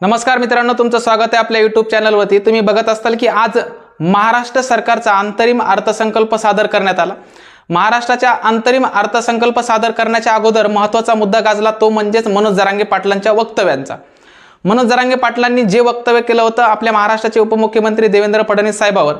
नमस्कार मित्रांनो तुमचं स्वागत आहे आपल्या यूट्यूब चॅनलवरती तुम्ही बघत असताल की आज महाराष्ट्र सरकारचा अंतरिम अर्थसंकल्प सादर करण्यात आला. महाराष्ट्राच्या अंतरिम अर्थसंकल्प सादर करण्याच्या अगोदर महत्त्वाचा मुद्दा गाजला तो म्हणजेच मनोज जरांगे पाटलांच्या वक्तव्यांचा. मनोज जरांगे पाटलांनी जे वक्तव्य केलं होतं आपल्या महाराष्ट्राचे उपमुख्यमंत्री देवेंद्र फडणवीस साहेबावर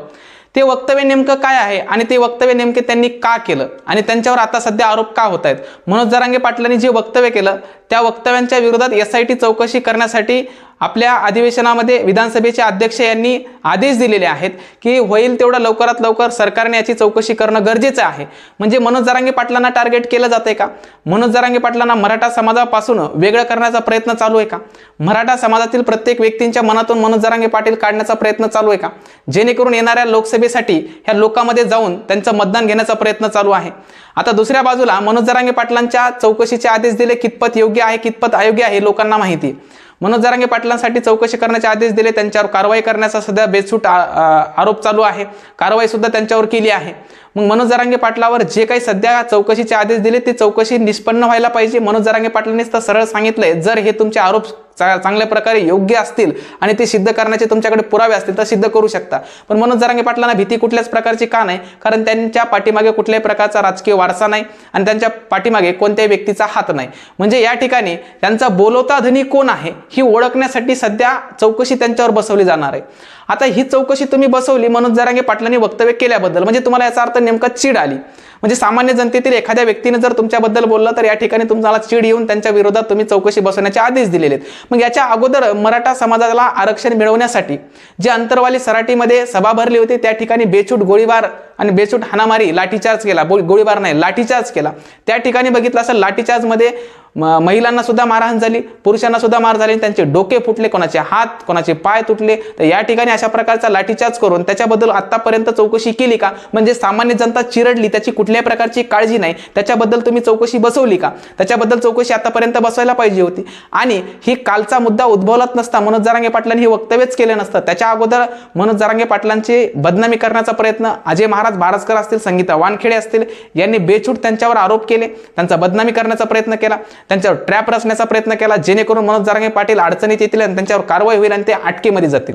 ते वक्तव्य नेमकं काय आहे आणि ते वक्तव्य नेमके त्यांनी का केलं आणि त्यांच्यावर आता सध्या आरोप का होत आहेत मनोज जरांगे पाटलांनी जे वक्तव्य केलं त्या वक्तव्यांच्या विरोधात एस आय टी चौकशी करण्यासाठी आपल्या अधिवेशनामध्ये विधानसभेचे अध्यक्ष यांनी आदेश दिलेले आहेत की होईल तेवढं लवकरात लवकर सरकारने याची चौकशी करणं गरजेचं आहे. म्हणजे मनोज जरांगे पाटलांना टार्गेट केलं जाते का? मनोज जरांगे पाटलांना मराठा समाजापासून वेगळं करण्याचा प्रयत्न चालू आहे का? मराठा समाजातील प्रत्येक व्यक्तींच्या मनातून मनोज जरांगे पाटील काढण्याचा प्रयत्न चालू आहे का? जेणेकरून येणाऱ्या लोकसभेसाठी ह्या लोकांमध्ये जाऊन त्यांचं मतदान घेण्याचा प्रयत्न चालू आहे. आता दुसऱ्या बाजूला मनोज जरांगे पाटलांच्या चौकशीचे आदेश दिले कितपत योग्य आहे कितपत अयोग्य आहे लोकांना माहिती आहे. मनोज जरांगे पाटलांसाठी चौकशी करण्याचे आदेश दिले. त्यांच्यावर कारवाई करण्याचा सध्या बेसूट आ- आरोप चालू आहे. कारवाई सुद्धा त्यांच्यावर केली आहे. मग मनोज जरांगे पाटलावर जे काही सध्या चौकशीचे आदेश दिले ते चौकशी निष्पन्न व्हायला पाहिजे. मनोज जरांगे पाटलांनीच तर सरळ सांगितलंय. जर हे तुमचे आरोप चा- चांगल्या प्रकारे योग्य असतील आणि ते सिद्ध करण्याचे तुमच्याकडे पुरावे असतील तर सिद्ध करू शकता. पण मनोज जरांगे पाटलांना भीती कुठल्याच प्रकारची का नाही? कारण त्यांच्या पाठीमागे कुठल्याही प्रकारचा राजकीय वारसा नाही आणि त्यांच्या पाठीमागे कोणत्याही व्यक्तीचा हात नाही. म्हणजे या ठिकाणी त्यांचा बोलवता धनी कोण आहे ही ओळखण्यासाठी सध्या चौकशी त्यांच्यावर बसवली जाणार आहे. आता ही चौकशी तुम्ही बसवली मनोज जरांगे पाटलांनी वक्तव्य केल्याबद्दल म्हणजे तुम्हाला याचा अर्थ नेमका चीड आली. म्हणजे सामान्य जनतेतील एखाद्या व्यक्तीने जर तुमच्याबद्दल बोललं तर या ठिकाणी तुम्हाला चीड येऊन त्यांच्या विरोधात तुम्ही चौकशी बसवण्याचे आदेश दिलेले आहेत. मग याच्या अगोदर मराठा समाजाला आरक्षण मिळवण्यासाठी जे अंतरवाली सराटीमध्ये सभा भरली होती त्या ठिकाणी बेछूट गोळीबार आणि बेछूट हाणामारी लाठीचार्ज केला. बोल गोळीबार नाही लाठीचार्ज केला. त्या ठिकाणी बघितलं असं लाठीचार्जमध्ये म- महिलांना सुद्धा मारहाण झाली पुरुषांना सुद्धा मार झाली त्यांचे डोके फुटले कोणाचे हात कोणाचे पाय तुटले. तर या ठिकाणी अशा प्रकारचा लाठीचार्ज करून त्याच्याबद्दल आतापर्यंत चौकशी केली का? म्हणजे सामान्य जनता चिरडली त्याची कुठल्याही प्रकारची काळजी नाही. त्याच्याबद्दल तुम्ही चौकशी बसवली का? त्याच्याबद्दल चौकशी आतापर्यंत बसवायला पाहिजे होती. आणि ही कालचा मुद्दा उद्भवलाच नसता. मनोज जरांगे पाटलांनी हे वक्तव्यच केलं नसतं. त्याच्या अगोदर मनोज जरांगे पाटलांची बदनामी करण्याचा प्रयत्न अजय महाराज बारसकर असतील संगीता वानखेडे असतील यांनी बेछूट त्यांच्यावर आरोप केले. त्यांचा बदनामी करण्याचा प्रयत्न केला. त्यांच्यावर ट्रॅप रचण्याचा प्रयत्न केला. जेणेकरून मनोज जारंगे पाटील अडचणीत येतील आणि त्यांच्यावर कारवाई होईल आणि ते अटकेमध्ये जातील.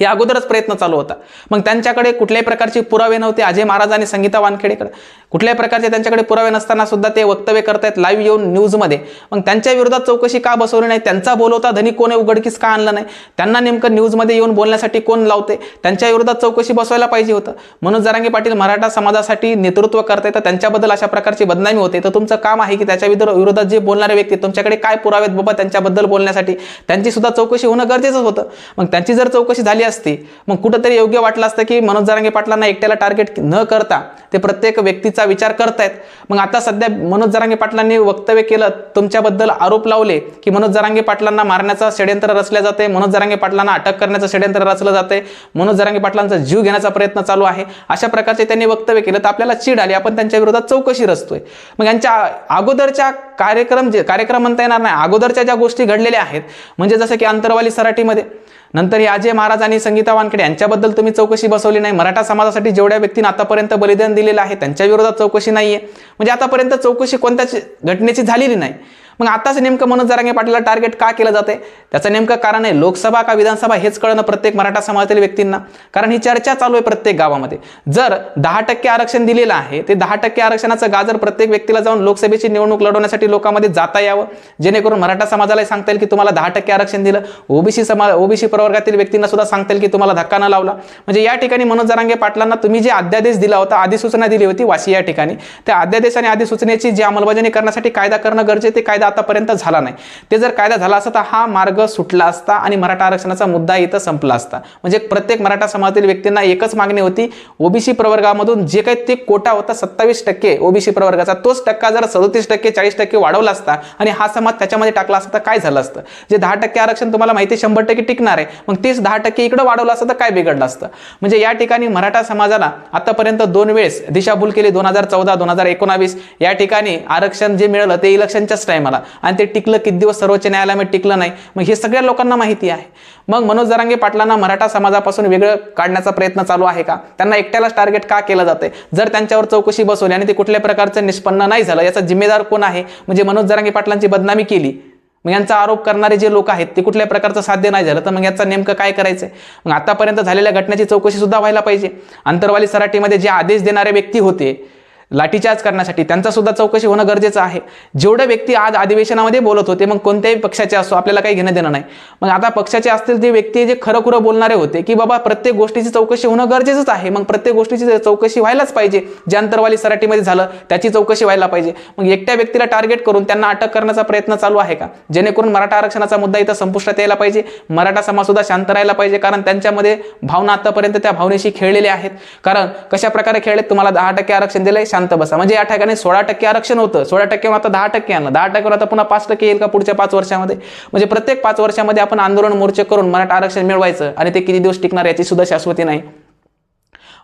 हे अगोदरच प्रयत्न चालू होता. मग त्यांच्याकडे कुठल्याही प्रकारचे पुरावे नव्हते. अजय महाराज आणि संगीता वानखेडेकडे. कुठल्याही प्रकारचे त्यांच्याकडे पुरावे नसताना सुद्धा ते वक्तव्य करतायत लाईव्ह येऊन न्यूजमध्ये मग त्यांच्या विरोधात चौकशी का बसवली नाही? त्यांचा बोलवता धनी कोण उघडकीस का आणलं नाही? त्यांना नेमकं न्यूजमध्ये येऊन बोलण्यासाठी कोण लावते? त्यांच्या विरोधात चौकशी बसवायला पाहिजे होतं. म्हणून जरांगे पाटील मराठा समाजासाठी नेतृत्व करताय तर त्यांच्याबद्दल अशा प्रकारची बदनामी होते. तर तुमचं काम आहे की त्याच्या विरोधात जे बोलणारे व्यक्ती तुमच्याकडे काय पुरावे आहेत बाबा त्यांच्याबद्दल बोलण्यासाठी? त्यांची सुद्धा चौकशी होणं गरजेचं होतं. मग त्यांची जर चौकशी झाली असती. मग कुठंतरी योग्य वाटलं असतं की मनोज जरांगे पाटलांना एकट्याला टार्गेट न करता ते प्रत्येक व्यक्तीचा विचार करतायत. मग आता सध्या मनोज जरांगे पाटलांनी वक्तव्य केलं तुमच्याबद्दल आरोप लावले की मनोज जरांगे पाटलांना मारण्याचं षड्यंत्र रचलं जाते मनोज जरांगे पाटलांना अटक करण्याचं षड्यंत्र रचलं जाते मनोज जरांगे पाटलांचा जीव घेण्याचा प्रयत्न चालू आहे. अशा प्रकारचे त्यांनी वक्तव्य केलं तर आपल्याला चीड आली. आपण त्यांच्या विरोधात चौकशी रचतोय. मग यांच्या अगोदरच्या कार्यक्रम जे कार्यक्रम म्हणता येणार नाही. अगोदरच्या ज्या गोष्टी घडलेल्या आहेत म्हणजे जसं की अंतरवाली सराटीमध्ये नंतर हे अजय महाराज आणि संगीता वानखेडे यांच्याबद्दल तुम्ही चौकशी बसवली नाही. मराठा समाजासाठी जेवढ्या व्यक्तींना आतापर्यंत बलिदान दिलेलं आहे त्यांच्या विरोधात चौकशी नाहीये. म्हणजे आतापर्यंत चौकशी कोणत्याच घटनेची झालेली नाही. मग आताच नेमकं मनोज जरांगे पाटीलला टार्गेट का केलं जाते त्याचं नेमकं कारण आहे लोकसभा का विधानसभा हेच कळणं प्रत्येक मराठा समाजातील व्यक्तींना. कारण ही चर्चा चालू आहे प्रत्येक गावामध्ये. जर दहा टक्के आरक्षण दिलेलं आहे ते दहा टक्के आरक्षणाचं गाजर प्रत्येक व्यक्तीला जाऊन लोकसभेची निवडणूक लढवण्यासाठी लोकांमध्ये जाता यावं. जेणेकरून मराठा समाजाला सांगता येईल की तुम्हाला दहा टक्के आरक्षण दिलं. ओबीसी समाज ओबीसी प्रवर्गातील व्यक्तींना सुद्धा सांगता येईल की तुम्हाला धक्का न लावला. म्हणजे या ठिकाणी मनोज जरांगे पाटलांना तुम्ही जे अध्यादेश दिला होता अधिसूचना दिली होती वाशी या ठिकाणी. त्या अध्यादेश आणि अधिसूचनेची जी अंमलबजावणी करण्यासाठी कायदा करणं गरजेचं ते कायदा आतापर्यंत झाला नाही. ते जर कायदा झाला असता तर हा मार्ग सुटला असता आणि मराठा आरक्षणाचा मुद्दा इथं संपला असता. म्हणजे प्रत्येक मराठा समाजातील व्यक्तींना एकच मागणी होती ओबीसी प्रवर्गामधून जे काही ते कोटा होता सत्तावीस टक्के ओबीसी प्रवर्गाचा तोच टक्का जर सदतीस टक्के चाळीस टक्के वाढवला असता आणि हा समाज त्याच्यामध्ये टाकला असता तर काय झालं असतं? जे दहा टक्के आरक्षण तुम्हाला माहिती आहे शंभर टक्के टिकणार आहे. मग तेच दहा टक्के इकडं वाढवलं असतं तर काय बिघडलं असतं? म्हणजे या ठिकाणी मराठा समाजाला आतापर्यंत दोन वेळेस दिशाभूल केली दोन हजार चौदा दोन हजार एकोणावीस. या ठिकाणी आरक्षण जे मिळालं ते इलेक्शनच्याच टायमाला आणि ते टिकलं किती दिवस सर्वोच्च न्यायालयामध्ये टिकलं नाही? मग हे सगळ्या लोकांना माहिती आहे. मग मनोज जरांगे पाटलांना मराठा समाजापासून वेगळं काढण्याचा प्रयत्न चालू आहे का? त्यांना एकट्यालाच टार्गेट का केलं जाते जर त्यांच्यावर चौकशी बसवली आणि ते कुठल्या प्रकारचं निष्पन्न नाही झालं याचा जिम्मेदार कोण आहे? म्हणजे मनोज जरांगे पाटलांची बदनामी केली. मग यांचा आरोप करणारे जे लोक आहेत ते कुठल्या प्रकारचं साध्य नाही झालं? तर मग याचा नेमकं काय करायचं मग आतापर्यंत झालेल्या घटनेची चौकशी सुद्धा व्हायला पाहिजे. अंतरवाली सराटीमध्ये जे आदेश देणारे व्यक्ती होते लाठीचार्ज करण्यासाठी त्यांचा सुद्धा चौकशी होणं गरजेचं आहे. जेवढे व्यक्ती आज अधिवेशनामध्ये बोलत होते मग कोणत्याही पक्षाचे असो आपल्याला काही घेणं देणं नाही. मग आता पक्षाचे असतील ते व्यक्ती जे खरं खुरं बोलणारे होते की बाबा प्रत्येक गोष्टीची चौकशी होणं गरजेचंच आहे. मग प्रत्येक गोष्टीची चौकशी व्हायलाच पाहिजे जे अंतरवाली सराटीमध्ये झालं त्याची चौकशी व्हायला पाहिजे. मग एकट्या व्यक्तीला टार्गेट करून त्यांना अटक करण्याचा प्रयत्न चालू आहे का? जेणेकरून मराठा आरक्षणाचा मुद्दा इथं संपुष्टात यायला पाहिजे. मराठा समाज सुद्धा शांत राहायला पाहिजे कारण त्यांच्यामध्ये भावना आतापर्यंत त्या भावनेशी खेळलेल्या आहेत. कारण कशा प्रकारे खेळले तुम्हाला दहा टक्के आरक्षण दिलंय शांत बसा. म्हणजे या ठिकाणी सोळा टक्के आरक्षण होतं. सोळा टक्के आता दहा टक्के आणलं. दहा टक्केवर आता पुन्हा पाच टक्के येईल का पुढच्या पाच वर्षामध्ये? म्हणजे प्रत्येक पाच वर्षामध्ये आपण आंदोलन मोर्चे करून मराठा आरक्षण मिळवायचं आणि ते किती दिवस टिकणार याची सुद्धा शाश्वती नाही.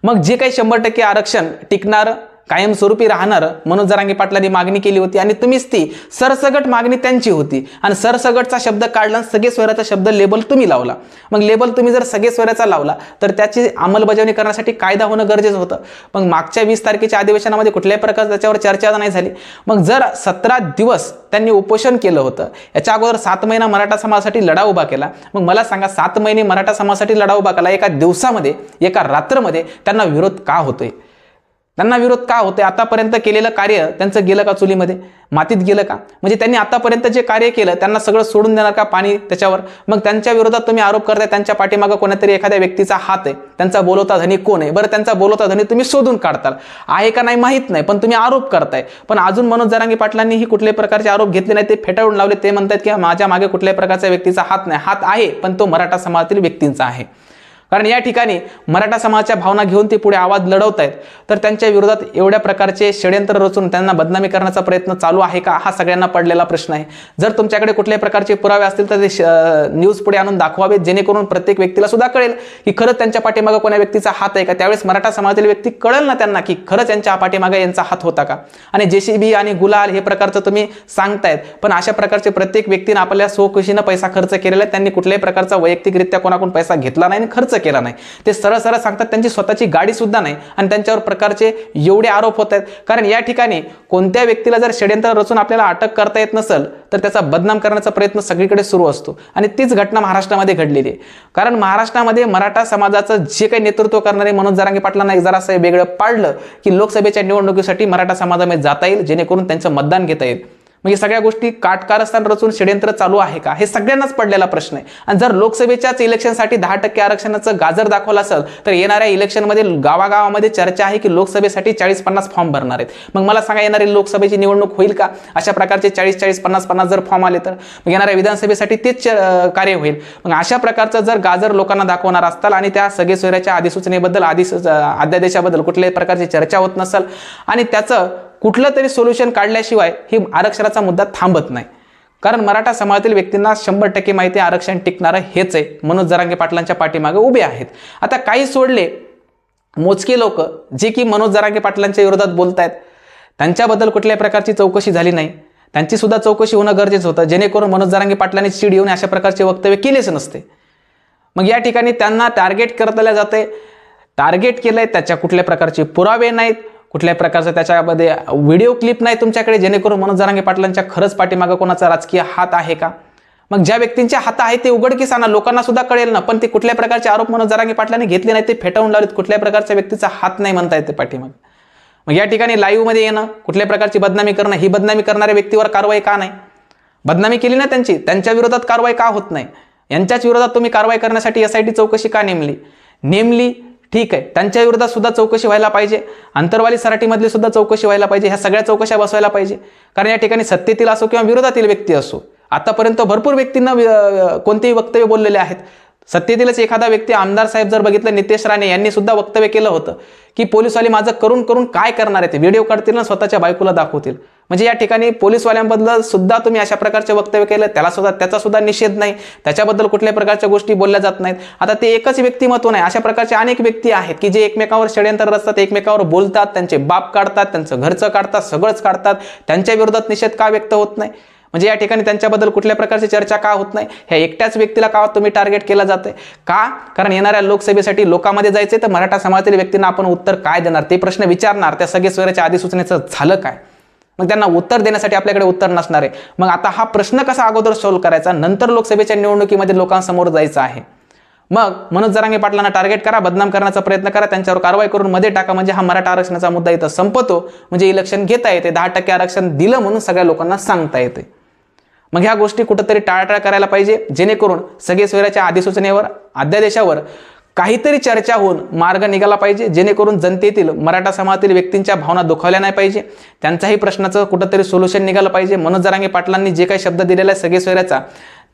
मग जे काही शंभर टक्के आरक्षण टिकणार कायमस्वरूपी राहणार मनोज जरांगे पाटलांनी मागणी केली होती आणि तुम्हीच ती सरसगट मागणी त्यांची होती. आणि सरसगटचा शब्द काढला आणि सगळे स्वराचा शब्द लेबल तुम्ही लावला. मग लेबल तुम्ही जर सगळे स्वराचा लावला तर त्याची अंमलबजावणी करण्यासाठी कायदा होणं गरजेचं होतं. मग मागच्या वीस तारखेच्या अधिवेशनामध्ये कुठल्याही प्रकार त्याच्यावर चर्चा नाही झाली. मग जर सतरा दिवस त्यांनी उपोषण केलं होतं याच्या अगोदर सात महिना मराठा समाजासाठी लढा उभा केला. मग मला सांगा सात महिने मराठा समाजासाठी लढा उभा केला एका दिवसामध्ये एका रात्रमध्ये त्यांना विरोध का होतोय? त्यांना विरोध का होते आतापर्यंत केलेलं कार्य त्यांचं गेलं का चुलीमध्ये? मातीत गेलं का? म्हणजे त्यांनी आतापर्यंत जे कार्य केलं त्यांना सगळं सोडून देणार का पाणी त्याच्यावर? मग त्यांच्या विरोधात तुम्ही आरोप करताय त्यांच्या पाठीमागं कोणातरी एखाद्या व्यक्तीचा हात आहे. त्यांचा बोलवता धनी कोण आहे? बरं त्यांचा बोलवता धनी तुम्ही शोधून काढताल. आहे का नाही माहीत नाही पण तुम्ही आरोप करताय. पण अजून मनोज जरांगी पाटलांनी ही कुठल्याही प्रकारचे आरोप घेतले नाही ते फेटाळून लावले. ते म्हणतात की माझ्या मागे कुठल्याही प्रकारच्या व्यक्तीचा हात नाही. हात आहे पण तो मराठा समाजातील व्यक्तींचा आहे. कारण या ठिकाणी मराठा समाजाच्या भावना घेऊन ते पुढे आवाज लढवत आहेत तर त्यांच्या विरोधात एवढ्या प्रकारचे षडयंत्र रचून त्यांना बदनामी करण्याचा प्रयत्न चालू आहे का? हा सगळ्यांना पडलेला प्रश्न आहे. जर तुमच्याकडे कुठल्याही प्रकारचे पुरावे असतील तर ते न्यूज पुढे आणून दाखवावेत जेणेकरून प्रत्येक व्यक्तीला सुद्धा कळेल की खरंच त्यांच्या पाठीमागं कोणा व्यक्तीचा हात आहे का? त्यावेळेस मराठा समाजातील व्यक्ती कळेल ना त्यांना की खरंच यांच्या पाठीमागे यांचा हात होता का? आणि जेसीबी आणि गुलाल हे प्रकारचं तुम्ही सांगतायत पण अशा प्रकारचे प्रत्येक व्यक्तीनं आपल्या स्वखुशीनं पैसा खर्च केलेला आहे त्यांनी कुठल्याही प्रकारचा वैयक्तिकरित्या कोणाकडून पैसा घेतला नाही आणि खर्च केला नाही. ते सरळ सरळ सांगतात त्यांची स्वतःची गाडी सुद्धा नाही आणि त्यांच्यावर प्रकारचे एवढे आरोप होत आहेत. कारण या ठिकाणी कोणत्या व्यक्तीला जर षडयंत्र रचून आपल्याला अटक करता येत नसेल तर त्याचा बदनाम करण्याचा प्रयत्न सगळीकडे सुरू असतो. आणि तीच घटना महाराष्ट्रामध्ये घडलेली आहे. कारण महाराष्ट्रामध्ये मराठा समाजाचं जे काही नेतृत्व करणारे मनोज जरांगे पाटलांना एक जरासं वेगळं पाडलं की लोकसभेच्या निवडणुकीसाठी मराठा समाजामध्ये जाता येईल जेणेकरून त्यांचं मतदान घेता येईल. म्हणजे सगळ्या गोष्टी काटकारस्थान रचून षडयंत्र चालू आहे का? हे सगळ्यांनाच पडलेला प्रश्न आहे. आणि जर लोकसभेच्याच इलेक्शनसाठी दहा टक्के आरक्षणाचं गाजर दाखवलं असेल तर येणाऱ्या इलेक्शनमध्ये गावागावामध्ये चर्चा आहे की लोकसभेसाठी चाळीस पन्नास फॉर्म भरणार आहेत. मग मला सांगा येणारी लोकसभेची निवडणूक होईल का? अशा प्रकारचे चाळीस चाळीस पन्नास पन्नास जर फॉर्म आले तर? मग येणाऱ्या विधानसभेसाठी तेच कार्य होईल. मग अशा प्रकारचं जर गाजर लोकांना दाखवणार असताल आणि त्या सगळे सोयऱ्याच्या अधिसूचनेबद्दल आधी अध्यादेशाबद्दल कुठल्याही प्रकारची चर्चा होत नसेल आणि त्याचं कुठलं तरी सोल्युशन काढल्याशिवाय ही आरक्षणाचा मुद्दा थांबत नाही. कारण मराठा समाजातील व्यक्तींना शंभर टक्के माहिती आरक्षण टिकणारं हेच आहे. मनोज जरांगे पाटलांच्या पाठीमागे उभे आहेत. आता काही सोडले मोजके लोक जे की मनोज जरांगे पाटलांच्या विरोधात बोलत आहेत त्यांच्याबद्दल कुठल्याही प्रकारची चौकशी झाली नाही. त्यांची सुद्धा चौकशी होणं गरजेचं होतं. जेणेकरून मनोज जरांगे पाटलांनी चीड येऊन अशा प्रकारचे वक्तव्य केलेच नसते. मग या ठिकाणी त्यांना टार्गेट करतल्या जाते. टार्गेट केलंय त्याच्या कुठल्या प्रकारचे पुरावे नाहीत. कुठल्याही प्रकारचं त्याच्यामध्ये व्हिडिओ क्लिप नाही तुमच्याकडे जेणेकरून मनोज जरांगे पाटलांच्या खरंच पाठीमागं कोणाचा राजकीय हात आहे का? मग ज्या व्यक्तींचे हात आहे ते उघडकीस आणा लोकांना सुद्धा कळेल ना पण ते कुठल्या प्रकारचे आरोप मनोज जरांगे पाटलांनी घेतले नाही ते फेटाळून लावलेत कुठल्याही प्रकारच्या व्यक्तीचा हात नाही म्हणता येते पाठीमाग. मग या ठिकाणी लाईव्हमध्ये येणं कुठल्या प्रकारची बदनामी करणं ही बदनामी करणाऱ्या व्यक्तीवर कारवाई का नाही? बदनामी केली ना त्यांची त्यांच्या विरोधात कारवाई का होत नाही? यांच्याच विरोधात तुम्ही कारवाई करण्यासाठी एस आय टी चौकशी का नेमली? नेमली ठीक आहे. त्यांच्या विरोधात सुद्धा चौकशी व्हायला पाहिजे. अंतरवाली सराटीमधली सुद्धा चौकशी व्हायला पाहिजे. ह्या सगळ्या चौकशा बसवायला पाहिजे. कारण या ठिकाणी सत्तेतील असो किंवा विरोधातील व्यक्ती असो आतापर्यंत भरपूर व्यक्तींना कोणतेही वक्तव्य बोललेले आहेत. सत्तेतीलच एखादा व्यक्ती आमदार साहेब जर बघितलं नितेश राणे यांनी सुद्धा वक्तव्य केलं होतं की पोलिसवाले माझं करून करून काय करणार आहेत? व्हिडिओ काढतील ना स्वतःच्या बायकोला दाखवतील. म्हणजे या ठिकाणी पोलीसवाल्यांबद्दल सुद्धा तुम्ही अशा प्रकारचे वक्तव्य केलं त्याला सुद्धा त्याचा सुद्धा निषेध नाही. त्याच्याबद्दल कुठल्याही प्रकारच्या गोष्टी बोलल्या जात नाहीत. आता ते एकच व्यक्तिमत्व नाही. अशा प्रकारचे अनेक व्यक्ती आहेत की जे एकमेकावर षडयंत्र रचतात एकमेकावर बोलतात त्यांचे बाप काढतात त्यांचं घरचं काढतात सगळंच काढतात. त्यांच्या विरोधात निषेध का व्यक्त होत नाही? म्हणजे या ठिकाणी त्यांच्याबद्दल कुठल्या प्रकारची चर्चा का होत नाही? ह्या एकट्याच व्यक्तीला का तुम्ही टार्गेट केलं जाते का? कारण येणाऱ्या लोकसभेसाठी लोकांमध्ये जायचे तर मराठा समाजातील व्यक्तींना आपण उत्तर काय देणार? ते प्रश्न विचारणार त्या सगळे स्वराच्या अधिसूचनेचं झालं काय? मग त्यांना उत्तर देण्यासाठी आपल्याकडे उत्तर नसणार आहे. मग आता हा प्रश्न कसा अगोदर सॉल्व्ह करायचा? नंतर लोकसभेच्या निवडणुकीमध्ये लोकांसमोर जायचं आहे. मग मनोज जरांगे पाटलांना टार्गेट करा बदनाम करण्याचा प्रयत्न करा त्यांच्यावर कारवाई करून मध्ये टाका. म्हणजे हा मराठा आरक्षणाचा मुद्दा इथं संपतो. म्हणजे इलेक्शन घेता येते. दहा टक्के आरक्षण दिलं म्हणून सगळ्या लोकांना सांगता येते. मग ह्या गोष्टी कुठंतरी टाळाटाळ करायला पाहिजे. जेणेकरून सगळे सोयऱ्याच्या अधिसूचनेवर अध्यादेशावर काहीतरी चर्चा होऊन मार्ग निघाला पाहिजे जेणेकरून जनतेतील मराठा समाजातील व्यक्तींच्या भावना दुखावल्या नाही पाहिजे. त्यांच्याही प्रश्नाचं कुठंतरी सोल्युशन निघालं पाहिजे. मनोज जरांगे पाटलांनी जे काही शब्द दिलेला आहे सगळे सोयऱ्याचा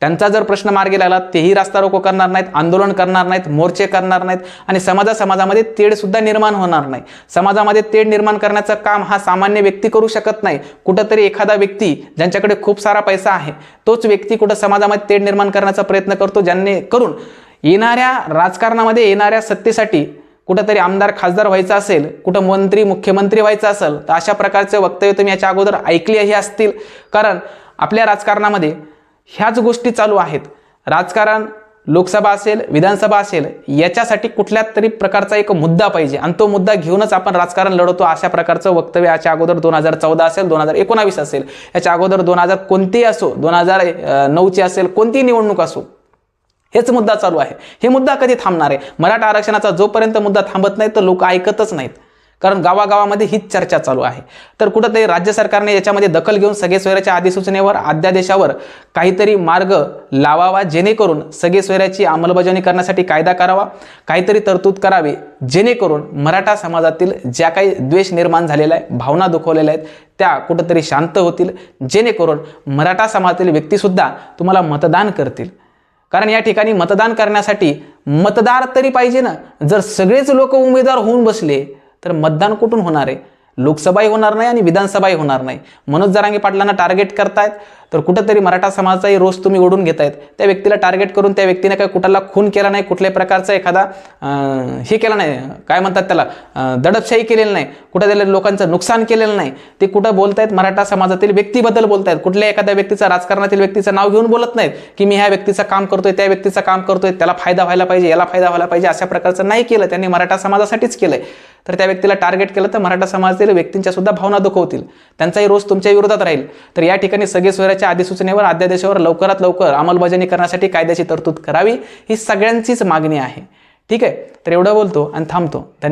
त्यांचा जर प्रश्न मार्गी लागला तेही रास्ता रोको करणार नाहीत आंदोलन करणार नाहीत मोर्चे करणार नाहीत आणि समाजा समाजामध्ये तेढसुद्धा निर्माण होणार नाही. समाजामध्ये तेढ निर्माण करण्याचं काम हा सामान्य व्यक्ती करू शकत नाही. कुठंतरी एखादा व्यक्ती ज्यांच्याकडे खूप सारा पैसा आहे तोच व्यक्ती कुठं समाजामध्ये तेढ निर्माण करण्याचा प्रयत्न करतो ज्यांनी करून येणाऱ्या राजकारणामध्ये येणाऱ्या सत्तेसाठी कुठंतरी आमदार खासदार व्हायचं असेल कुठं मंत्री मुख्यमंत्री व्हायचं असेल तर अशा प्रकारचे वक्तव्य तुम्ही याच्या अगोदर ऐकलेही असतील. कारण आपल्या राजकारणामध्ये ह्याच गोष्टी चालू आहेत. राजकारण लोकसभा असेल विधानसभा असेल याच्यासाठी कुठल्या तरी प्रकारचा एक मुद्दा पाहिजे. आणि तो मुद्दा घेऊनच आपण राजकारण लढवतो अशा प्रकारचं वक्तव्य याच्या अगोदर दोन हजार चौदा असेल दोन हजार एकोणावीस असेल. याच्या अगोदर दोन हजार कोणतेही असो दोन हजार नऊची असेल कोणतीही निवडणूक असो हेच मुद्दा चालू आहे. हे मुद्दा कधी थांबणार आहे? मराठा आरक्षणाचा जोपर्यंत मुद्दा थांबत नाही तर लोक ऐकतच नाहीत. कारण गावागावामध्ये हीच चर्चा चालू आहे. तर कुठंतरी राज्य सरकारने याच्यामध्ये दखल घेऊन सगळे सोयऱ्याच्या अधिसूचनेवर अध्यादेशावर काहीतरी मार्ग लावावा जेणेकरून सगळे सोयऱ्याची अंमलबजावणी करण्यासाठी कायदा करावा काहीतरी तरतूद करावी जेणेकरून मराठा समाजातील ज्या काही द्वेष निर्माण झालेला आहे भावना दुखवलेल्या आहेत त्या कुठंतरी शांत होतील जेणेकरून मराठा समाजातील व्यक्तीसुद्धा तुम्हाला मतदान करतील. कारण या ठिकाणी मतदान करण्यासाठी मतदार तरी पाहिजे ना. जर सगळेच लोक उमेदवार होऊन बसले तर मतदान कुठून होणार आहे? लोकसभाही होणार नाही आणि विधानसभाही होणार नाही. मनोज जरांगे पाटलांना टार्गेट करतायत तर कुठंतरी मराठा समाजाचाही रोष तुम्ही ओढून घेतायत. त्या व्यक्तीला टार्गेट करून त्या व्यक्तीने काय कुठाला खून केला नाही कुठल्याही प्रकारचा एखादा हे केला नाही. काय म्हणतात त्याला? दडपशाही केलेली नाही. कुठं त्याला लोकांचं नुकसान केलेलं नाही. ते कुठं बोलतायत? मराठा समाजातील व्यक्तीबद्दल बोलतायत. कुठल्या एखाद्या व्यक्तीचा राजकारणातील व्यक्तीचं नाव घेऊन बोलत नाहीत की मी ह्या व्यक्तीचं काम करतोय त्या व्यक्तीचं काम करतोय त्याला फायदा व्हायला पाहिजे याला फायदा व्हायला पाहिजे अशा प्रकारचं नाही केलं त्यांनी मराठा समाजासाठीच केलंय. तर त्या व्यक्तीला टार्गेट केलं तर मराठा समाजातील व्यक्तींच्या सुद्धा भावना दुखवतील. त्यांचाही रोज तुमच्या विरोधात राहील. तर या ठिकाणी सगळे स्वराच्या अधिसूचनेवर अध्यादेशावर लवकरात लवकर अंमलबजावणी करण्यासाठी कायद्याची तरतूद करावी ही सगळ्यांचीच मागणी आहे. ठीक आहे? तर एवढं बोलतो आणि थांबतो.